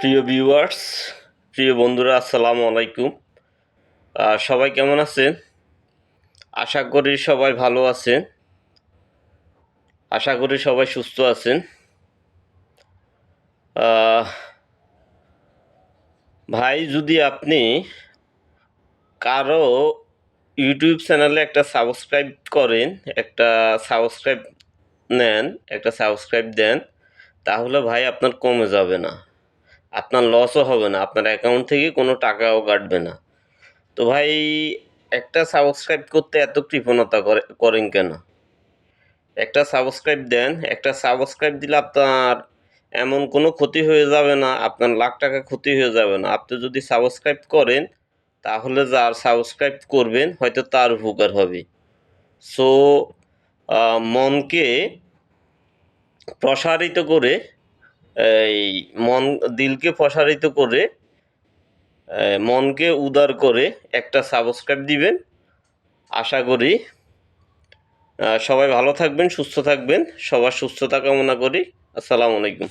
প্রিয় ভিউয়ার্স প্রিয় বন্ধুরা, আসসালামু আলাইকুম। সবাই কেমন আছেন? আশা করি সবাই ভালো আছেন। আশা করি সবাই সুস্থ আছেন। ভাই, যদি আপনি কারও ইউটিউব চ্যানেলে একটা সাবস্ক্রাইব করেন, একটা সাবস্ক্রাইব নেন, একটা সাবস্ক্রাইব দেন, তাহলে ভাই আপনার কমে যাবে না। আপনার লসও হবে না। আপনার অ্যাকাউন্ট থেকে কোনো টাকাও কাটবে না। তো ভাই, একটা সাবস্ক্রাইব করতে এত কৃপণতা করে, করেন কেন? একটা সাবস্ক্রাইব দেন, একটা সাবস্ক্রাইব দিলে আপনার এমন কোনো ক্ষতি হয়ে যাবে না, আপনার লাখ টাকা ক্ষতি হয়ে যাবে না। আপনি যদি সাবস্ক্রাইব করেন, তাহলে যার সাবস্ক্রাইব করবেন, হয়তো তার উপকার হবে। সো মনকে প্রসারিত করে এই মন, দিলকে প্রসারিত করে মনকে উদার করে একটা সাবস্ক্রাইব দিবেন। আশা করি সবাই ভালো থাকবেন, সুস্থ থাকবেন। সবার সুস্থতা কামনা করি। আসসালামু আলাইকুম।